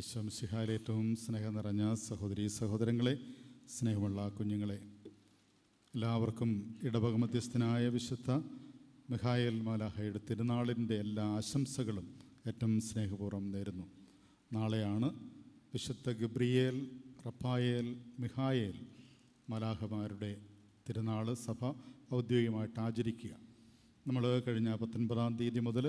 ഈശ്വംസിഹാലെ ഏറ്റവും സ്നേഹം നിറഞ്ഞ സഹോദരി സഹോദരങ്ങളെ സ്നേഹമുള്ള കുഞ്ഞുങ്ങളെ എല്ലാവർക്കും ഇടവക മധ്യസ്ഥനായ വിശുദ്ധ മിഹായൽ മാലാഹയുടെ തിരുനാളിന്റെ എല്ലാ ആശംസകളും ഏറ്റവും സ്നേഹപൂർവം നേരുന്നു. നാളെയാണ് വിശുദ്ധ ഗബ്രിയേൽ റപ്പായേൽ മിഹായേൽ മലാഹമാരുടെ തിരുനാൾ സഭ ഔദ്യോഗികമായിട്ട് ആചരിക്കുക. നമ്മൾ കഴിഞ്ഞ പത്തൊൻപതാം തീയതി മുതൽ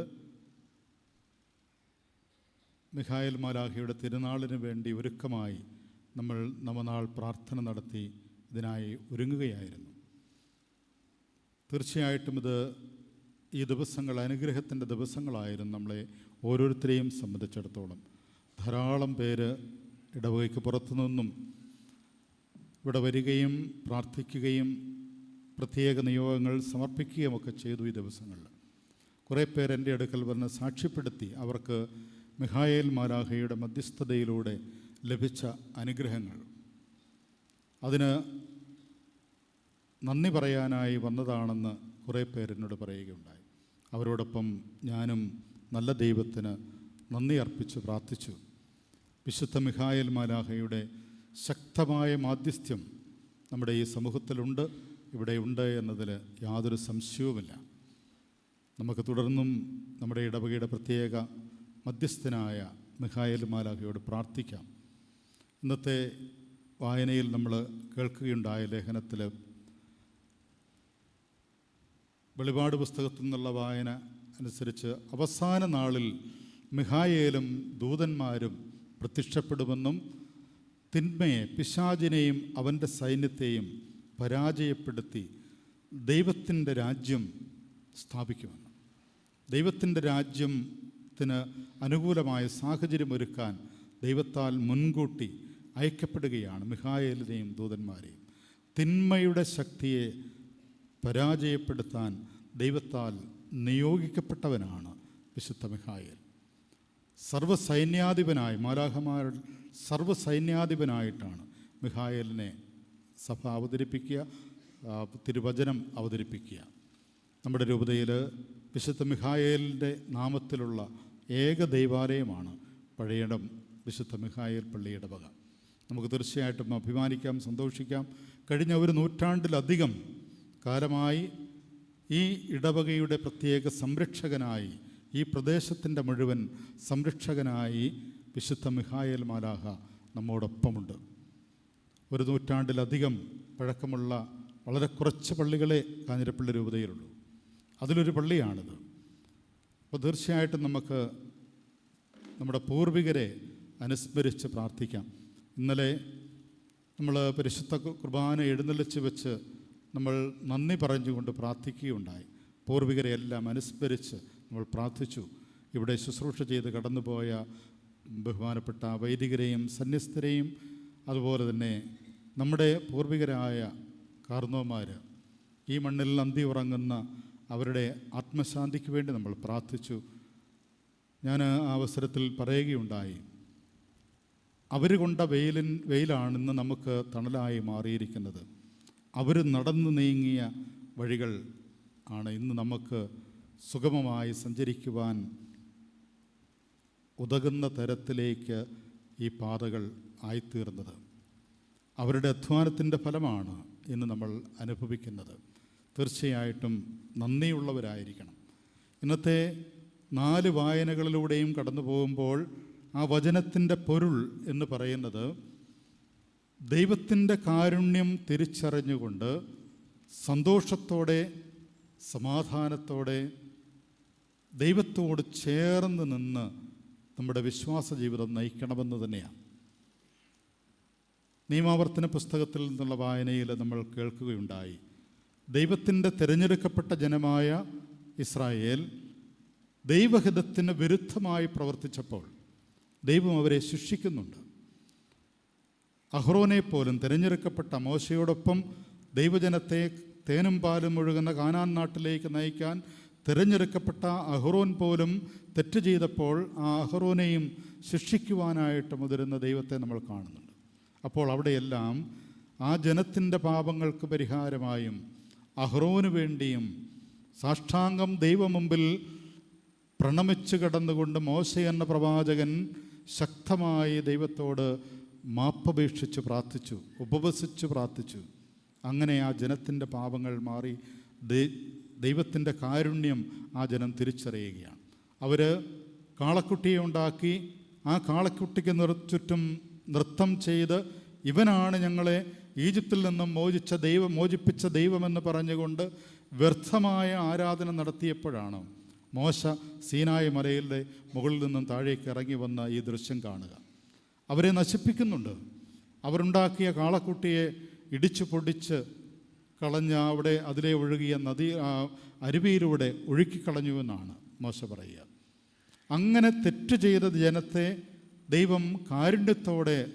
മിഖായൽ മാലാഹിയുടെ തിരുനാളിന് വേണ്ടി ഒരുക്കമായി നമ്മൾ നവനാൾ പ്രാർത്ഥന നടത്തി ഇതിനായി ഒരുങ്ങുകയായിരുന്നു. തീർച്ചയായിട്ടും ഇത് ഈ ദിവസങ്ങൾ അനുഗ്രഹത്തിന്റെ ദിവസങ്ങളായിരുന്നു നമ്മളെ ഓരോരുത്തരെയും സംബന്ധിച്ചിടത്തോളം. ധാരാളം പേര് ഇടവകയ്ക്ക് പുറത്തു നിന്നും ഇവിടെ വരികയും പ്രാർത്ഥിക്കുകയും പ്രത്യേക നിയോഗങ്ങൾ സമർപ്പിക്കുകയും ഒക്കെ ചെയ്തു ഈ ദിവസങ്ങളിൽ. കുറേ പേർ എന്റെ അടുക്കൽ വന്ന് സാക്ഷ്യപ്പെടുത്തി അവർക്ക് മിഹായേൽ മാരാഹയുടെ മധ്യസ്ഥതയിലൂടെ ലഭിച്ച അനുഗ്രഹങ്ങൾ. അതിന് നന്ദി പറയാനായി വന്നതാണെന്ന് കുറേ പേരെന്നോട് പറയുകയുണ്ടായി. അവരോടൊപ്പം ഞാനും നല്ല ദൈവത്തിന് നന്ദി അർപ്പിച്ച് പ്രാർത്ഥിച്ചു. വിശുദ്ധ മിഹായൽ മാലാഹയുടെ ശക്തമായ മാധ്യസ്ഥ്യം നമ്മുടെ ഈ സമൂഹത്തിലുണ്ട് ഇവിടെ ഉണ്ട് എന്നതിൽ യാതൊരു സംശയവുമില്ല. നമുക്ക് തുടർന്നും നമ്മുടെ ഇടവകയുടെ പ്രത്യേക മധ്യസ്ഥനായ മിഹായൽ മാലാഖയോട് പ്രാർത്ഥിക്കാം. ഇന്നത്തെ വായനയിൽ നമ്മൾ കേൾക്കുകയുണ്ടായ ലേഖനത്തിൽ വെളിപാട് പുസ്തകത്തിൽ നിന്നുള്ള വായന അനുസരിച്ച് അവസാന നാളിൽ മിഹായേലും ദൂതന്മാരും പ്രത്യക്ഷപ്പെടുമെന്നും തിന്മയെ പിശാചിനെയും അവന്റെ സൈന്യത്തെയും പരാജയപ്പെടുത്തി ദൈവത്തിന്റെ രാജ്യം സ്ഥാപിക്കുമെന്ന്. ദൈവത്തിന്റെ രാജ്യത്തിന് അനുകൂലമായ സാഹചര്യം ഒരുക്കാൻ ദൈവത്താൽ മുൻകൂട്ടി അയക്കപ്പെടുകയാണ് മിഹായേലിനെയും ദൂതന്മാരെയും. തിന്മയുടെ ശക്തിയെ പരാജയപ്പെടുത്താൻ ദൈവത്താൽ നിയോഗിക്കപ്പെട്ടവനാണ് വിശുദ്ധ മിഹായേൽ സർവസൈന്യാധിപനായി മാലാഹമാർ സർവസൈന്യാധിപനായിട്ടാണ് മിഹായേലിനെ സഭ അവതരിപ്പിക്കുക തിരുവചനം അവതരിപ്പിക്കുക. നമ്മുടെ രൂപതയിൽ വിശുദ്ധ മിഹായേലിന്റെ നാമത്തിലുള്ള ഏക ദൈവാലയമാണ് പഴയടം വിശുദ്ധ മിഹായേൽ പള്ളിയുടെ വക. നമുക്ക് തീർച്ചയായിട്ടും അഭിമാനിക്കാം സന്തോഷിക്കാം. കഴിഞ്ഞ ഒരു നൂറ്റാണ്ടിലധികം കാലമായി ഈ ഇടവകയുടെ പ്രത്യേക സംരക്ഷകനായി ഈ പ്രദേശത്തിന്റെ മുഴുവൻ സംരക്ഷകനായി വിശുദ്ധ മിഹായേൽ മാലാഹ നമ്മോടൊപ്പമുണ്ട്. ഒരു നൂറ്റാണ്ടിലധികം പഴക്കമുള്ള വളരെ കുറച്ച് പള്ളികളെ കാഞ്ഞിരപ്പള്ളി രൂപതയിലുള്ളൂ. അതിലൊരു പള്ളിയാണിത്. അപ്പോൾ തീർച്ചയായിട്ടും നമുക്ക് നമ്മുടെ പൂർവികരെ അനുസ്മരിച്ച് പ്രാർത്ഥിക്കാം. ഇന്നലെ നമ്മൾ പരിശുദ്ധ കുർബാന എഴുന്നള്ളിച്ച് വെച്ച് നമ്മൾ നന്ദി പറഞ്ഞുകൊണ്ട് പ്രാർത്ഥിക്കുകയുണ്ടായി. പൂർവികരെ എല്ലാം അനുസ്മരിച്ച് നമ്മൾ പ്രാർത്ഥിച്ചു. ഇവിടെ ശുശ്രൂഷ ചെയ്ത് കടന്നുപോയ ബഹുമാനപ്പെട്ട വൈദികരെയും സന്യസ്തരെയും അതുപോലെ തന്നെ നമ്മുടെ പൂർവികരായ കാർന്നോമാർ ഈ മണ്ണിൽ നന്ദി ഉറങ്ങുന്ന അവരുടെ ആത്മശാന്തിക്ക് വേണ്ടി നമ്മൾ പ്രാർത്ഥിച്ചു. ഞാൻ ആ അവസരത്തിൽ പറയുകയുണ്ടായി. അവർ കൊണ്ട വെയിലിൻ വെയിലാണ് ഇന്ന് നമുക്ക് തണലായി മാറിയിരിക്കുന്നത്. അവർ നടന്നു നീങ്ങിയ വഴികൾ ആണ് ഇന്ന് നമുക്ക് സുഗമമായി സഞ്ചരിക്കുവാൻ ഉതകുന്ന തരത്തിലേക്ക് ഈ പാതകൾ ആയിത്തീർന്നത്. അവരുടെ അധ്വാനത്തിന്റെ ഫലമാണ് ഇന്ന് നമ്മൾ അനുഭവിക്കുന്നത്. തീർച്ചയായിട്ടും നന്ദിയുള്ളവരായിരിക്കണം. ഇന്നത്തെ നാല് വായനകളിലൂടെയും കടന്നു പോകുമ്പോൾ ആ വചനത്തിന്റെ പൊരുൾ എന്ന് പറയുന്നത് ദൈവത്തിന്റെ കാരുണ്യം തിരിച്ചറിഞ്ഞുകൊണ്ട് സന്തോഷത്തോടെ സമാധാനത്തോടെ ദൈവത്തോട് ചേർന്ന് നിന്ന് നമ്മുടെ വിശ്വാസ ജീവിതം നയിക്കണമെന്ന് തന്നെയാണ്. നിയമാവർത്തന പുസ്തകത്തിൽ നിന്നുള്ള വായനയിൽ നമ്മൾ കേൾക്കുകയുണ്ടായി. ദൈവത്തിന്റെ തിരഞ്ഞെടുക്കപ്പെട്ട ജനമായ ഇസ്രായേൽ ദൈവഹിതത്തിന് വിരുദ്ധമായി പ്രവർത്തിച്ചപ്പോൾ ദൈവം അവരെ ശിക്ഷിക്കുന്നുണ്ട്. അഹ്റോനെ പോലും തിരഞ്ഞെടുക്കപ്പെട്ട മോശയോടൊപ്പം ദൈവജനത്തെ തേനും പാലും ഒഴുകുന്ന കാനാൻ നാട്ടിലേക്ക് നയിക്കാൻ തിരഞ്ഞെടുക്കപ്പെട്ട അഹ്റോൻ പോലും തെറ്റ് ചെയ്തപ്പോൾ ആ അഹ്റോനെയും ശിക്ഷിക്കുവാനായിട്ട് മുതിരുന്ന ദൈവത്തെ നമ്മൾ കാണുന്നുണ്ട്. അപ്പോൾ അവിടെയെല്ലാം ആ ജനത്തിന്റെ പാപങ്ങൾക്ക് പരിഹാരമായും അഹ്റോന് വേണ്ടിയും സാഷ്ടാംഗം ദൈവമുമ്പിൽ പ്രണമിച്ചു കിടന്നുകൊണ്ട് മോശ എന്ന പ്രവാചകൻ ശക്തമായി ദൈവത്തോട് മാപ്പപേക്ഷിച്ച് പ്രാർത്ഥിച്ചു ഉപവസിച്ച് പ്രാർത്ഥിച്ചു. അങ്ങനെ ആ ജനത്തിന്റെ പാപങ്ങൾ മാറി ദൈവത്തിന്റെ കാരുണ്യം ആ ജനം തിരിച്ചറിയുകയാണ്. അവർ കാളക്കുട്ടിയെ ഉണ്ടാക്കി ആ കാളക്കുട്ടിക്ക് നിർ ചുറ്റും നൃത്തം ചെയ്ത് ഇവനാണ് ഞങ്ങളെ ഈജിപ്തിൽ നിന്നും മോചിച്ച ദൈവം മോചിപ്പിച്ച ദൈവമെന്ന് പറഞ്ഞുകൊണ്ട് വ്യർത്ഥമായ ആരാധന നടത്തിയപ്പോഴാണ് മോശ സീനായ മലയിലെ മുകളിൽ നിന്നും താഴേക്ക് ഇറങ്ങി വന്ന ഈ ദൃശ്യം കാണുക. അവരെ നശിപ്പിക്കുന്നുണ്ട്. അവരുണ്ടാക്കിയ കാളക്കുട്ടിയെ ഇടിച്ചു പൊടിച്ച് കളഞ്ഞ അവിടെ അതിലെ ഒഴുകിയ നദി അരുവിയിലൂടെ ഒഴുക്കിക്കളഞ്ഞുവെന്നാണ് മോശ പറയുക. അങ്ങനെ തെറ്റ് ചെയ്ത ജനത്തെ ദൈവം കാരുണ്യത്തോടെ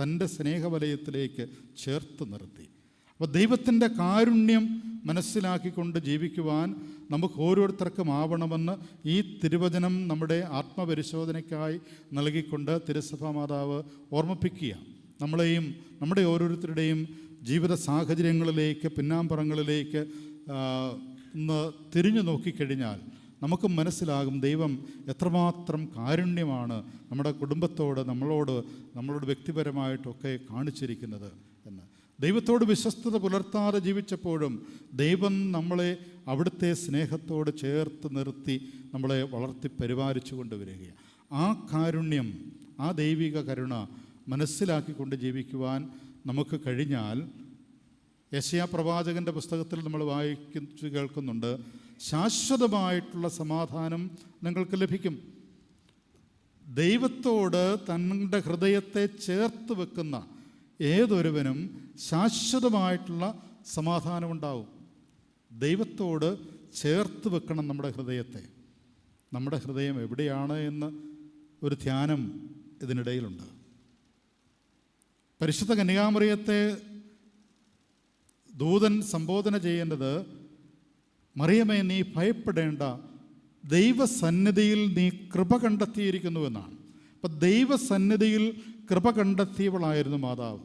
തന്റെ സ്നേഹവലയത്തിലേക്ക് ചേർത്ത് നിർത്തി. അപ്പോൾ ദൈവത്തിന്റെ കാരുണ്യം മനസ്സിലാക്കിക്കൊണ്ട് ജീവിക്കുവാൻ നമുക്ക് ഓരോരുത്തർക്കും ആവണമെന്ന് ഈ തിരുവചനം നമ്മുടെ ആത്മപരിശോധനയ്ക്കായി നൽകിക്കൊണ്ട് തിരുസഭാ മാതാവ് ഓർമ്മിപ്പിക്കുക. നമ്മളെയും നമ്മുടെ ഓരോരുത്തരുടെയും ജീവിത സാഹചര്യങ്ങളിലേക്ക് പിന്നാമ്പുറങ്ങളിലേക്ക് ഒന്ന് തിരിഞ്ഞു നോക്കിക്കഴിഞ്ഞാൽ നമുക്ക് മനസ്സിലാകും ദൈവം എത്രമാത്രം കാരുണ്യമാണ് നമ്മുടെ കുടുംബത്തോട് നമ്മളോട് നമ്മളോട് വ്യക്തിപരമായിട്ടൊക്കെ കാണിച്ചിരിക്കുന്നത് എന്ന്. ദൈവത്തോട് വിശ്വസ്തത പുലർത്താതെ ജീവിച്ചപ്പോഴും ദൈവം നമ്മളെ അവിടുത്തെ സ്നേഹത്തോട് ചേർത്ത് നിർത്തി നമ്മളെ വളർത്തി പരിപാലിച്ചു കൊണ്ടുവരികയാണ് ആ കാരുണ്യം ആ ദൈവിക കരുണ മനസ്സിലാക്കിക്കൊണ്ട് ജീവിക്കുവാൻ നമുക്ക് കഴിഞ്ഞാൽ യശയാ പ്രവാചകന്റെ പുസ്തകത്തിൽ നമ്മൾ വായിക്കുന്നു കേൾക്കുന്നുണ്ട്. ശാശ്വതമായിട്ടുള്ള സമാധാനം നിങ്ങൾക്ക് ലഭിക്കും. ദൈവത്തോട് തങ്ങളുടെ ഹൃദയത്തെ ചേർത്ത് വെക്കുന്ന ഏതൊരുവനും ശാശ്വതമായിട്ടുള്ള സമാധാനമുണ്ടാവും ദൈവത്തോട് ചേർത്ത് വെക്കണം നമ്മുടെ ഹൃദയത്തെ. നമ്മുടെ ഹൃദയം എവിടെയാണ് എന്ന് ഒരു ധ്യാനം ഇതിനിടയിലുണ്ട്. പരിശുദ്ധ കന്യാമറിയത്തെ ദൂതൻ സംബോധന ചെയ്യേണ്ടത് മറിയമേ നീ ഭയപ്പെടേണ്ട. ദൈവസന്നിധിയിൽ നീ കൃപ കണ്ടെത്തിയിരിക്കുന്നുവെന്നാണ്. അപ്പം ദൈവസന്നിധിയിൽ കൃപ കണ്ടെത്തിയവളായിരുന്നു മാതാവ്.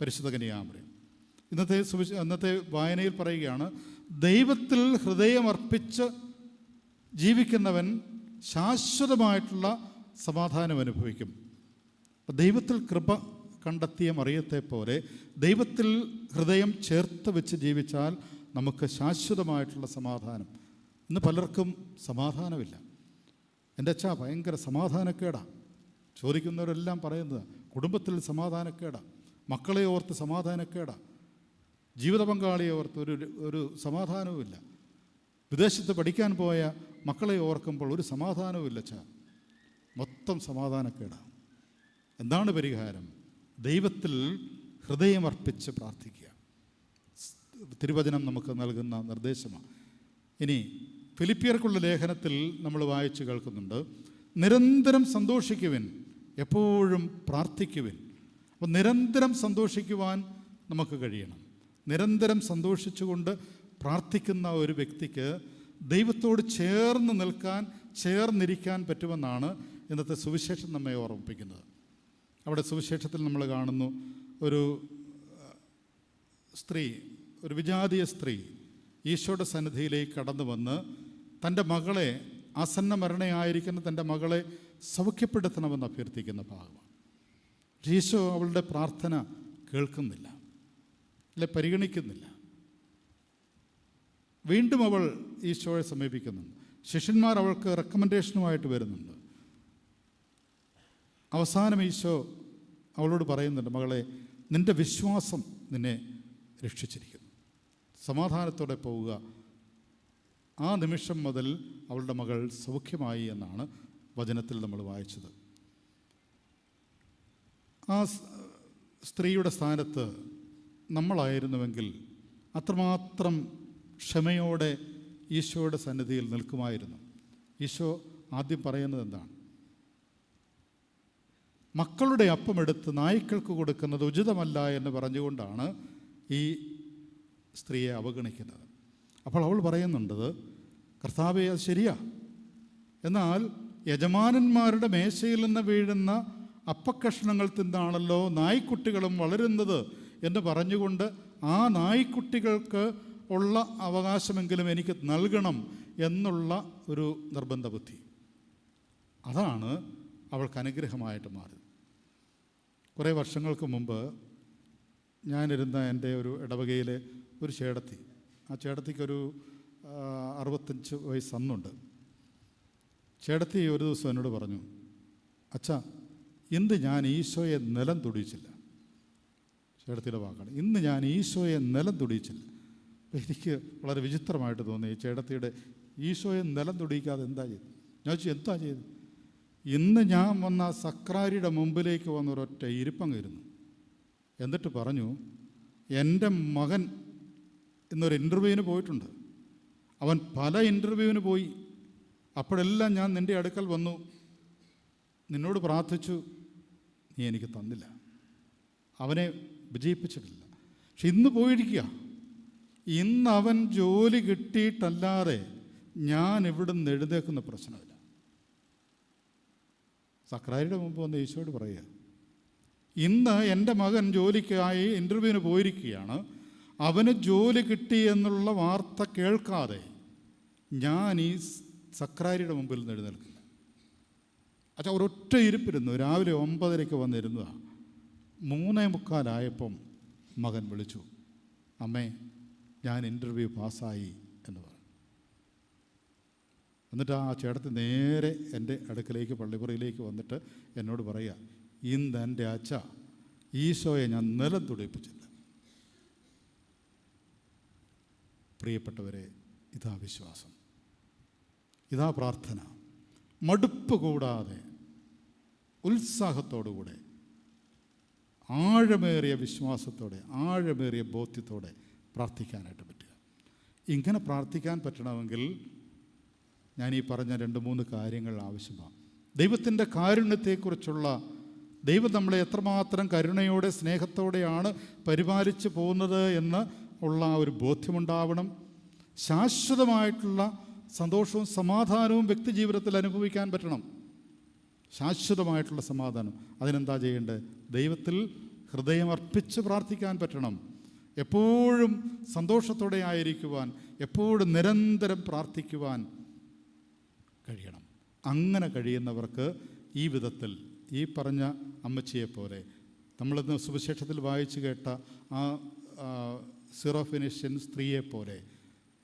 പരിശുദ്ധ കന്യാമറിയം ഇന്നത്തെ സുവിശ അന്നത്തെ വായനയിൽ പറയുകയാണ് ദൈവത്തിൽ ഹൃദയമർപ്പിച്ച് ജീവിക്കുന്നവൻ ശാശ്വതമായിട്ടുള്ള സമാധാനം അനുഭവിക്കും. ദൈവത്തിൽ കൃപ കണ്ടെത്തിയ മറിയത്തെ പോലെ ദൈവത്തിൽ ഹൃദയം ചേർത്ത് വെച്ച് ജീവിച്ചാൽ നമുക്ക് ശാശ്വതമായിട്ടുള്ള സമാധാനം. ഇന്ന് പലർക്കും സമാധാനമില്ല. എന്റെ അച്ഛാ ഭയങ്കര സമാധാനക്കേടാ. ചോദിക്കുന്നവരെല്ലാം പറയുന്നത് കുടുംബത്തിൽ സമാധാനക്കേടാ. മക്കളെ ഓർത്ത് സമാധാനക്കേടാ. ജീവിത പങ്കാളിയെ ഓർത്ത് ഒരു ഒരു സമാധാനവുമില്ല. വിദേശത്ത് പഠിക്കാൻ പോയ മക്കളെ ഓർക്കുമ്പോൾ ഒരു സമാധാനവുമില്ല അച്ഛാ. മൊത്തം സമാധാനക്കേടാണ് എന്താണ് പരിഹാരം? ദൈവത്തിൽ ഹൃദയമർപ്പിച്ച് പ്രാർത്ഥിക്കുക. തിരുവചനം നമുക്ക് നൽകുന്ന നിർദ്ദേശമാണ്. ഇനി ഫിലിപ്പിയർക്കുള്ള ലേഖനത്തിൽ നമ്മൾ വായിച്ചു കേൾക്കുന്നുണ്ട് നിരന്തരം സന്തോഷിക്കുവിൻ എപ്പോഴും പ്രാർത്ഥിക്കുവിൻ. അപ്പോൾ നിരന്തരം സന്തോഷിക്കുവാൻ നമുക്ക് കഴിയണം. നിരന്തരം സന്തോഷിച്ചുകൊണ്ട് പ്രാർത്ഥിക്കുന്ന ഒരു വ്യക്തിക്ക് ദൈവത്തോട് ചേർന്ന് നിൽക്കാൻ ചേർന്നിരിക്കാൻ പറ്റുമെന്നാണ് ഇന്നത്തെ സുവിശേഷം നമ്മെ ഓർമ്മിപ്പിക്കുന്നത്. അവിടെ സുവിശേഷത്തിൽ നമ്മൾ കാണുന്നു ഒരു സ്ത്രീ ഒരു വിജാതീയ സ്ത്രീ ഈശോയുടെ സന്നിധിയിലേക്ക് കടന്നു വന്ന് തന്റെ മകളെ ആസന്ന മരണയായിരിക്കുന്ന തന്റെ മകളെ സൗഖ്യപ്പെടുത്തണമെന്ന് അഭ്യർത്ഥിക്കുന്ന ഭാഗമാണ്. ഈശോ അവളുടെ പ്രാർത്ഥന കേൾക്കുന്നില്ല അല്ലെ പരിഗണിക്കുന്നില്ല. വീണ്ടും അവൾ ഈശോയെ സമീപിക്കുന്നുണ്ട്. ശിഷ്യന്മാർ അവൾക്ക് റെക്കമെൻഡേഷനുമായിട്ട് വരുന്നുണ്ട്. അവസാനം ഈശോ അവളോട് പറയുന്നുണ്ട് മകളെ നിന്റെ വിശ്വാസം നിന്നെ രക്ഷിച്ചിരിക്കുന്നു. സമാധാനത്തോടെ പോവുക. ആ നിമിഷം മുതൽ അവളുടെ മകൾ സൗഖ്യമായി എന്നാണ് വചനത്തിൽ നമ്മൾ വായിച്ചത്. ആ സ്ത്രീയുടെ സ്ഥാനത്ത് നമ്മളായിരുന്നുവെങ്കിൽ അത്രമാത്രം ക്ഷമയോടെ ഈശോയുടെ സന്നിധിയിൽ നിൽക്കുമായിരുന്നു. ഈശോ ആദ്യം പറയുന്നത് എന്താണ്? മക്കളുടെ അപ്പമെടുത്ത് നായ്ക്കൾക്ക് കൊടുക്കുന്നത് ഉചിതമല്ല എന്ന് പറഞ്ഞുകൊണ്ടാണ് ഈ സ്ത്രീയെ അവഗണിക്കുന്നത്. അപ്പോൾ അവൾ പറയുന്നുണ്ടത് കർത്താവെ അത് ശരിയാ. എന്നാൽ യജമാനന്മാരുടെ മേശയിൽ നിന്ന് വീഴുന്ന അപ്പക്കഷ്ണങ്ങൾ തിന്നാണല്ലോ നായ്ക്കുട്ടികളും വളരുന്നത് എന്ന് പറഞ്ഞുകൊണ്ട് ആ നായ്ക്കുട്ടികൾക്ക് ഉള്ള അവകാശമെങ്കിലും എനിക്ക് നൽകണം എന്നുള്ള ഒരു നിർബന്ധ ബുദ്ധി അതാണ് അവൾക്ക് അനുഗ്രഹമായിട്ട് മാറി കുറേ വർഷങ്ങൾക്ക് മുമ്പ് ഞാനിരുന്ന എന്റെ ഒരു ഇടവകയിലെ ഒരു ചേടത്തി. ആ ചേടത്തിക്കൊരു അറുപത്തഞ്ച് വയസ്സ് അന്നുണ്ട്. ചേടത്തി ഒരു ദിവസം എന്നോട് പറഞ്ഞു അച്ഛാ ഇന്ന് ഞാൻ ഈശോയെ നിലം തുടിച്ചില്ല. ചേടത്തിയുടെ വാക്കാണ്. ഇന്ന് ഞാൻ ഈശോയെ നിലം തുടിച്ചില്ല. അപ്പോൾ എനിക്ക് വളരെ വിചിത്രമായിട്ട് തോന്നി ഈ ചേടത്തിയുടെ ഈശോയെ നിലം തുടിക്കാതെ എന്താ ചെയ്തു ഞാൻ ചോദിച്ചു എന്താ ചെയ്ത് ഇന്ന് ഞാൻ വന്ന സക്രാരിയുടെ മുമ്പിലേക്ക് വന്ന ഒരൊറ്റ കയറുന്നു എന്നിട്ട് പറഞ്ഞു എന്റെ മകൻ ഇന്നൊരു ഇന്റർവ്യൂവിന് പോയിട്ടുണ്ട്. അവൻ പല ഇന്റർവ്യൂവിന് പോയി. അപ്പോഴെല്ലാം ഞാൻ നിന്റെ അടുക്കൽ വന്നു. നിന്നോട് പ്രാർത്ഥിച്ചു നീ എനിക്ക് തന്നില്ല. അവനെ വിജയിപ്പിച്ചിട്ടില്ല. പക്ഷെ ഇന്ന് പോയിരിക്കുക. ഇന്ന് അവൻ ജോലി കിട്ടിയിട്ടല്ലാതെ ഞാൻ ഇവിടുന്ന് എഴുതേക്കുന്ന പ്രശ്നമില്ല. സക്രാരിയുടെ മുമ്പ് വന്ന് ഈശോയോട് പറയുക ഇന്ന് എന്റെ മകൻ ജോലിക്കായി ഇന്റർവ്യൂവിന് പോയിരിക്കുകയാണ്. അവന് ജോലി കിട്ടി എന്നുള്ള വാർത്ത കേൾക്കാതെ ഞാൻ ഈ സക്രാരിയുടെ മുമ്പിൽ നിന്ന് എഴുന്നേൽക്കില്ല അച്ഛാ ഒരൊറ്റ ഇരിപ്പിരുന്നു. രാവിലെ ഒമ്പതരയ്ക്ക് വന്നിരുന്നതാണ് മൂന്നേ മുക്കാലായപ്പം മകൻ വിളിച്ചു. അമ്മേ ഞാൻ ഇന്റർവ്യൂ പാസ്സായി എന്ന് പറഞ്ഞു. എന്നിട്ട് ആ ചേട്ടത്തി നേരെ എന്റെ അടുക്കലേക്ക് പള്ളിപ്പുറയിലേക്ക് വന്നിട്ട് എന്നോട് പറയുക ഇന്ന് എന്റെ അച്ഛ ഈശോയെ ഞാൻ നിലം തുടിപ്പിച്ചില്ല. പ്രിയപ്പെട്ടവരെ ഇതാ വിശ്വാസം. ഇതാ പ്രാർത്ഥന. മടുപ്പ് കൂടാതെ ഉത്സാഹത്തോടുകൂടെ ആഴമേറിയ വിശ്വാസത്തോടെ ആഴമേറിയ ബോധ്യത്തോടെ പ്രാർത്ഥിക്കാനായിട്ട് പറ്റുക. ഇങ്ങനെ പ്രാർത്ഥിക്കാൻ പറ്റണമെങ്കിൽ ഞാൻ ഈ പറഞ്ഞ രണ്ട് മൂന്ന് കാര്യങ്ങൾ ആവശ്യമാണ്. ദൈവത്തിന്റെ കാരുണ്യത്തെക്കുറിച്ചുള്ള ദൈവം നമ്മളെ എത്രമാത്രം കരുണയോടെ സ്നേഹത്തോടെയാണ് പരിപാലിച്ചു പോകുന്നത് എന്ന് ഉള്ള ആ ഒരു ബോധ്യമുണ്ടാവണം. ശാശ്വതമായിട്ടുള്ള സന്തോഷവും സമാധാനവും വ്യക്തി ജീവിതത്തിൽ അനുഭവിക്കാൻ പറ്റണം. ശാശ്വതമായിട്ടുള്ള സമാധാനം. അതിനെന്താ ചെയ്യേണ്ടത്? ദൈവത്തിൽ ഹൃദയം അർപ്പിച്ച് പ്രാർത്ഥിക്കാൻ പറ്റണം. എപ്പോഴും സന്തോഷത്തോടെ ആയിരിക്കുവാൻ എപ്പോഴും നിരന്തരം പ്രാർത്ഥിക്കുവാൻ കഴിയണം. അങ്ങനെ കഴിയുന്നവർക്ക് ഈ വിധത്തിൽ ഈ പറഞ്ഞ അമ്മച്ചിയെപ്പോലെ നമ്മളിന്ന് സുവിശേഷത്തിൽ വായിച്ചു കേട്ട ആ ആ, സിറോഫിനിഷ്യൻ സ്ത്രീയെപ്പോലെ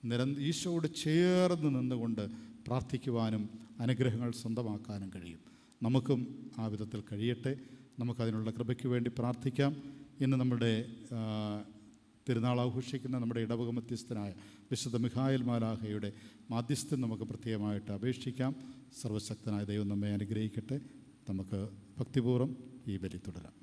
നിരന്ത ഈശോയോട് ചേർന്ന് നിന്നുകൊണ്ട് പ്രാർത്ഥിക്കുവാനും അനുഗ്രഹങ്ങൾ സ്വന്തമാക്കാനും കഴിയും. നമുക്കും ആ വിധത്തിൽ കഴിയട്ടെ. നമുക്കതിനുള്ള കൃപയ്ക്ക് വേണ്ടി പ്രാർത്ഥിക്കാം. ഇന്ന് നമ്മുടെ തിരുനാൾ ആഘോഷിക്കുന്ന നമ്മുടെ ഇടവക മധ്യസ്ഥനായ വിശുദ്ധ മിഹായൽ മാലാഹയുടെ മാധ്യസ്ഥം നമുക്ക് പ്രത്യേകമായിട്ട് അപേക്ഷിക്കാം. സർവശക്തനായ ദൈവം നമ്മെ അനുഗ്രഹിക്കട്ടെ. നമുക്ക് ഭക്തിപൂർവം ഈ ബലി തുടരാം.